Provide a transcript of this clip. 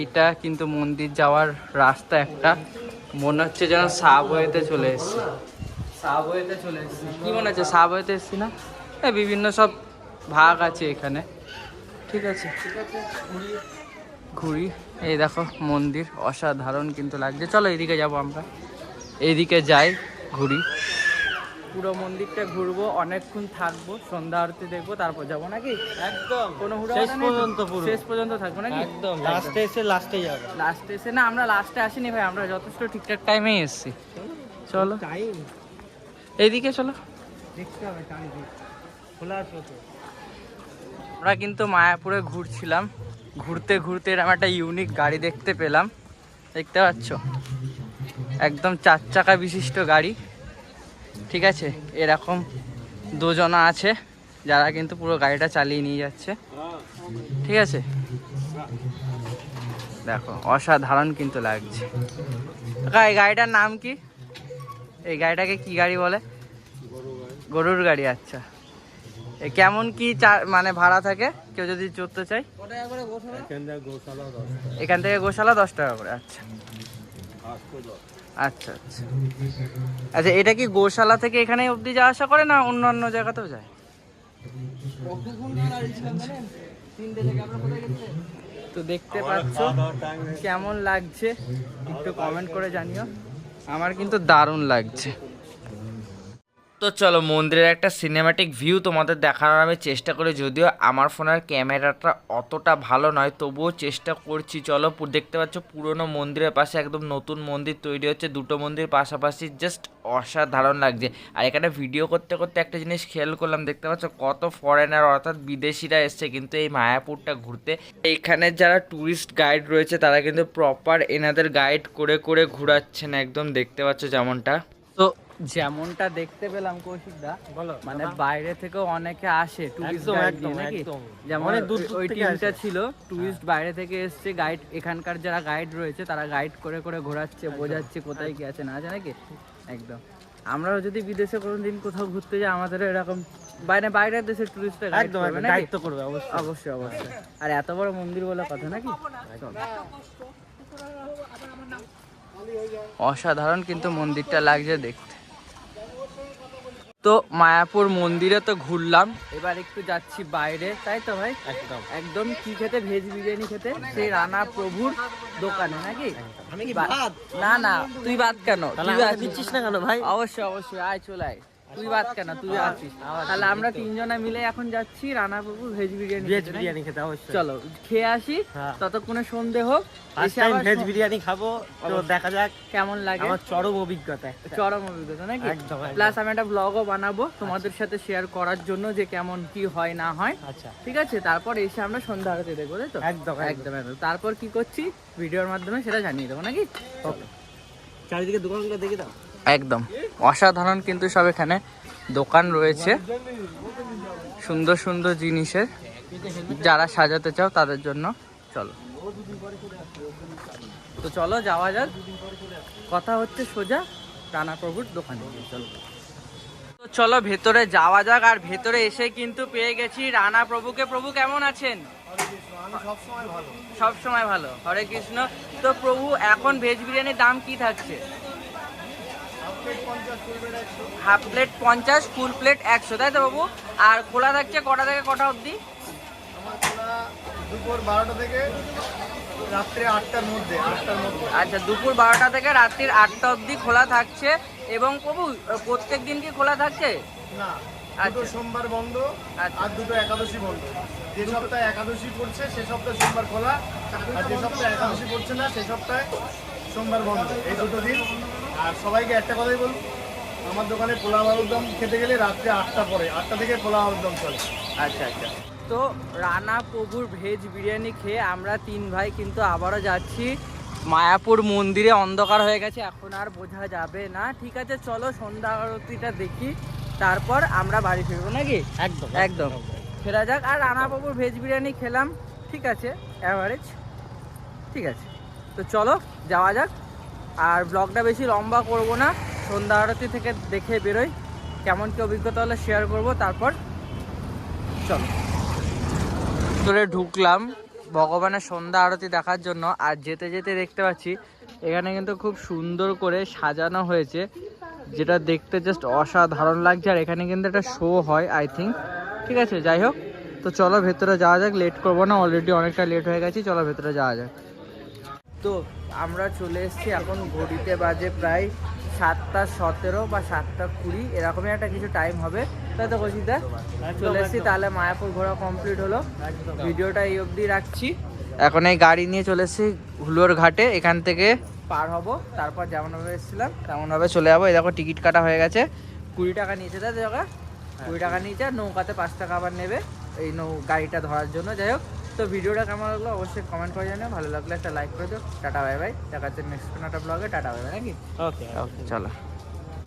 এইটা কিন্তু মন্দির যাওয়ার রাস্তা একটা। মনে হচ্ছে যেন সাবওয়েতে চলে এসেছি। সাবওয়েতে চলে এসেছি। কি মনে হচ্ছে? সাবওয়েতে এসেছি না? হ্যাঁ বিভিন্ন সব ভাগ আছে এখানে। ঠিক আছে। ঘুরি। এই দেখো, মন্দির অসাধারণ কিন্তু লাগছে। চলো, এদিকে যাব আমরা। এইদিকে যাই, ঘুরি। পুরো মন্দিরটা ঘুরবো অনেকক্ষণ থাকব সন্ধ্যা আরতি দেখব তারপর যাব নাকি? একদম। কোনো শেষ? পর্যন্ত পুরো। শেষ পর্যন্ত থাকব নাকি? একদম। লাস্টে এসে লাস্টে যাবে। লাস্টে এসে না আমরা লাস্টে আসিনি ভাই আমরা যথেষ্ট ঠিকঠাক টাইমেই এসেছি। চলো। টাইম এইদিকে চলো। দেখতে হবে খোলা আছে আমরা কিন্তু মায়াপুরে ঘুরছিলাম। ঘুরতে ঘুরতে এরকম একটা ইউনিক গাড়ি দেখতে পেলাম। দেখতে পাচ্ছ? একদম চার চাকা বিশিষ্ট গাড়ি। ঠিক আছে, এরকম দুজনা আছে, যারা কিন্তু পুরো গাড়িটা চালিয়ে নিয়ে যাচ্ছে। ঠিক আছে? দেখো, অসাধারণ কিন্তু লাগছে। এই গাড়িটার নাম কি? এই গাড়িটাকে কি গাড়ি বলে? গরুর গাড়ি আচ্ছা। কেমন কি মানে ভাড়া থাকে? কেউ যদি চড়তে চাই এখান থেকে গোশালা দশ টাকা করে আচ্ছা। আচ্ছা আচ্ছা। আচ্ছা এটা কি গোশালা থেকে এখানে অবধি যাওয়া আসা করে না অন্য অন্য জায়গাতেও যায়? তো দেখতে পাচ্ছ কেমন লাগছে একটু কমেন্ট করে জানিও। আমার কিন্তু দারুণ লাগছে। তো চলো মন্দিরের একটা সিনেমাটিক ভিউ তোমাদের দেখানোর আমি চেষ্টা করি, যদিও আমার ফোনের ক্যামেরাটা অতটা ভালো নয়, তবুও চেষ্টা করছি, চলো দেখতে পাচ্ছ পুরনো মন্দিরের পাশে একদম নতুন মন্দির তৈরি হচ্ছে, দুটো মন্দির পাশাপাশি জাস্ট অসাধারণ লাগছে। আর এখানে ভিডিও করতে করতে একটা জিনিস খেয়াল করলাম, দেখতে পাচ্ছ কত ফরেনার অর্থাৎ বিদেশিরা এসছে কিন্তু এই মায়াপুরটা ঘুরতে। এখানে যারা ট্যুরিস্ট গাইড রয়েছে, তারা কিন্তু প্রপার এনাদের গাইড করে করে ঘোরাচ্ছেন, একদম দেখতে পাচ্ছ যেমনটা। যেমনটা দেখতে পেলাম কৌশিক দা বলো। মানে বাইরে থেকেও অনেকে আসে টুরিস্ট নাকি? যেমন ওই টিমটা ছিল টুরিস্ট বাইরে থেকে এসছে গাইড এখানকার যারা গাইড রয়েছে তারা গাইড করে করে ঘোরাচ্ছে বোঝাচ্ছে কোথায় কি আছে না আছে নাকি? একদম। আমরাও যদি বিদেশে কোনোদিন কোথাও ঘুরতে যাই আমাদের এরকম বাইরে বাইরের দেশের টুরিস্টরা গাইড একদম করবে দায়িত্ব করবে অবশ্যই। অবশ্যই অবশ্যই। আর এত বড় মন্দির বলে কথা নাকি? অসাধারণ কিন্তু মন্দিরটা লাগছে দেখতে তো মায়াপুর মন্দিরে তো ঘুরলাম। এবার একটু যাচ্ছি বাইরে তাই তো ভাই? একদম। একদম কি খেতে? ভেজ বিরিয়ানি খেতে? সেই রানা প্রভুর দোকানে নাকি? আমি কি বাদ না না তুই বাদ কেন? তুই না কেন ভাই? অবশ্যই অবশ্যই আয় চলে আয়। তুই বাদ কেন? তুই আছিস তাহলে আমরা তিনজনা মিলে এখন যাচ্ছি ভেজ বিরিয়ানি ভেজ বিরিয়ানি খেতে অবশ্যই। চলো খেয়ে আসি হ্যাঁ। ততক্ষণে সন্ধে হোক ভেজ বিরিয়ানি খাব তো দেখা যাক কেমন লাগে? আমার চরম অভিজ্ঞতা। চরম অভিজ্ঞতা নাকি। প্লাস আমি একটা ব্লগও বানাবো তোমাদের সাথে শেয়ার করার জন্য যে কেমন কি হয় না হয়। আচ্ছা। ঠিক আছে? তারপর এসে আমরা সন্ধ্যা আরতি দেখব তাই তো? একদম, একদম। একদম তারপর কি করছি? ভিডিওর মাধ্যমে সেটা জানিয়ে দেবো নাকি? চারিদিকে দোকানগুলো দেখে দাও। একদম। অসাধারণ কিন্তু সব এখানে দোকান রয়েছে। সুন্দর সুন্দর জিনিসের। যারা সাজাতে চাও তাদের জন্য। চলো। তো চলো, যাওয়া যাক। কথা হচ্ছে সোজা রানা প্রভুর দোকানে। চলো। তো চলো, ভেতরে যাওয়া যাক। আর ভেতরে এসে কিন্তু পেয়ে গেছি রানা প্রভুকে। প্রভু, কেমন আছেন? সব সময় ভালো। হরে কৃষ্ণ। তো প্রভু, এখন ভেজ বিরিয়ানির দাম কি থাকছে? হাফ প্লেট পঞ্চাশ ফুল প্লেট একশো তাই তো বাবু? আর খোলা থাকছে কটা থেকে কটা অবধি? দুপুর বারোটা থেকে রাত্রে আটটার মধ্যে আটটার মধ্যে। আচ্ছা দুপুর বারোটা থেকে রাত্রির আটটা অবধি খোলা থাকছে। এবং প্রভু প্রত্যেক দিন কি খোলা থাকছে? না আচ্ছা। দুটো সোমবার বন্ধ আচ্ছা। আর দুটো একাদশী বন্ধ। যে সপ্তাহে একাদশী পড়ছে সে সপ্তাহে সোমবার খোলা। আর যে সপ্তাহে একাদশী পড়ছে না সে সপ্তাহে সোমবার বন্ধ। এই দুটো দিন আর সবাইকে একটা কথাই বলুন আমার দোকানে পোলাও আলুর দম খেতে গেলে রাত্রে আটটা পরে আটটা থেকে পোলাও আলুর দম চলে। আচ্ছা আচ্ছা। তো রানা প্রভুর ভেজ বিরিয়ানি খেয়ে আমরা তিন ভাই কিন্তু আবারও যাচ্ছি। মায়াপুর মন্দিরে অন্ধকার হয়ে গেছে এখন আর বোঝা যাবে না। ঠিক আছে চলো সন্ধ্যা আরতিটা দেখি তারপর আমরা বাড়ি ফিরবো নাকি? একদম একদম। ফেরা যাক। আর রানা বাবুর ভেজ বিরিয়ানি খেলাম ঠিক আছে অ্যাভারেজ ঠিক আছে। তো চলো যাওয়া যাক। আর ব্লগটা বেশি লম্বা করব না, সন্ধ্যা আরতি থেকে দেখে বেরোই। কেমন কি অভিজ্ঞতা হলে শেয়ার করব, তারপর চলো। ভিতরে ঢুকলাম ভগবানের সন্ধ্যা আরতি দেখার জন্য, আর যেতে যেতে দেখতে পাচ্ছি এখানে কিন্তু খুব সুন্দর করে সাজানো হয়েছে, যেটা দেখতে জাস্ট অসাধারণ লাগছে, আর এখানে কিন্তু একটা শো হয় আই থিঙ্ক ঠিক আছে, যাই হোক। তো চলো ভেতরে যাওয়া যাক লেট করব না অলরেডি অনেকটা লেট হয়ে গেছি, চলো ভেতরে যাওয়া যাক। তো আমরা চলে এসেছি এখন ঘড়িতে বাজে প্রায় সাতটা সতেরো বা সাতটা কুড়ি এরকমই একটা কিছু টাইম হবে। তাই তো কৌশিকদা? চলে এসেছি তাহলে মায়াপুর ঘোরা কমপ্লিট হলো। ভিডিওটা এই অবধি রাখছি। এখন এই গাড়ি নিয়ে চলে এসেছি হুলোর ঘাটে এখান থেকে পার হব তারপর যেমনভাবে এসেছিলাম। তেমনভাবে চলে যাব। এই দেখো টিকিট কাটা হয়ে গেছে। কুড়ি টাকা নিয়েছে জায়গা? কুড়ি টাকা নিয়েছে আর নৌকাতে পাঁচ টাকা আবার নেবে। এই নৌ গাড়িটা ধরার জন্য। যাই হোক তো ভিডিওটা কেমন লাগল অবশ্যই কমেন্ট করে জানিও। ভালো লাগলে একটা লাইক করে দিও। টাটা বাই বাই দেখা যাচ্ছে নেক্সট কোনো একটা ব্লগে টাটা বাই বাই নাকি? ওকে ওকে চলো।